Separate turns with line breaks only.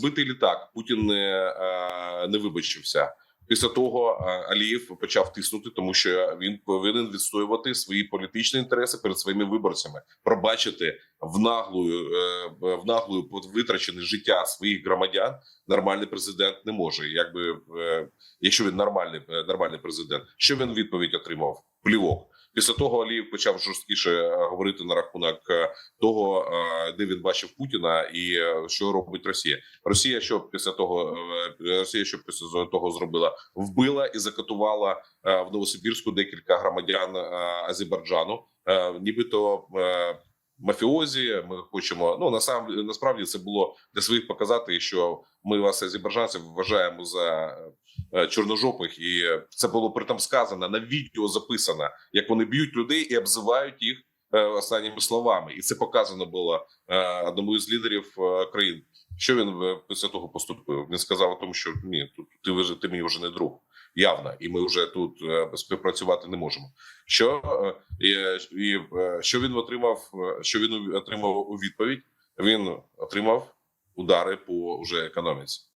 збитий літак. Путін не, е, не вибачився. Після того е, Алієв почав тиснути, тому що він повинен відстоювати свої політичні інтереси перед своїми виборцями, пробачити в наглою е, в наглою витрачене життя своїх громадян. Нормальний президент не може. Якби якщо він нормальний нормальний президент, що він відповідь отримав? Плівок. Після того Алієв почав жорсткіше е, говорити на рахунок е, того, е, де він бачив Путіна і що робить Росія. Росія, що після того Росія, що після того зробила, вбила і закатувала в Новосибірську декілька громадян Азербайджану, нібито. Мафіозі, ми хочемо. Ну насам насправді це було для своїх показати, що ми вас азербайджанців вважаємо за е, чорножопих, і це було притом сказано на відео записано, як вони б'ють людей і обзивають їх е, останніми словами, і це показано було е, одному із лідерів країн. Що він після того поступив? Він сказав о тому, що ні, тут ти вже ти мені вже не друг, явно, і ми вже тут е, співпрацювати не можемо. Що е, і, і е, що він отримав? Що він отримав у відповідь? Він отримав удари по уже економіці.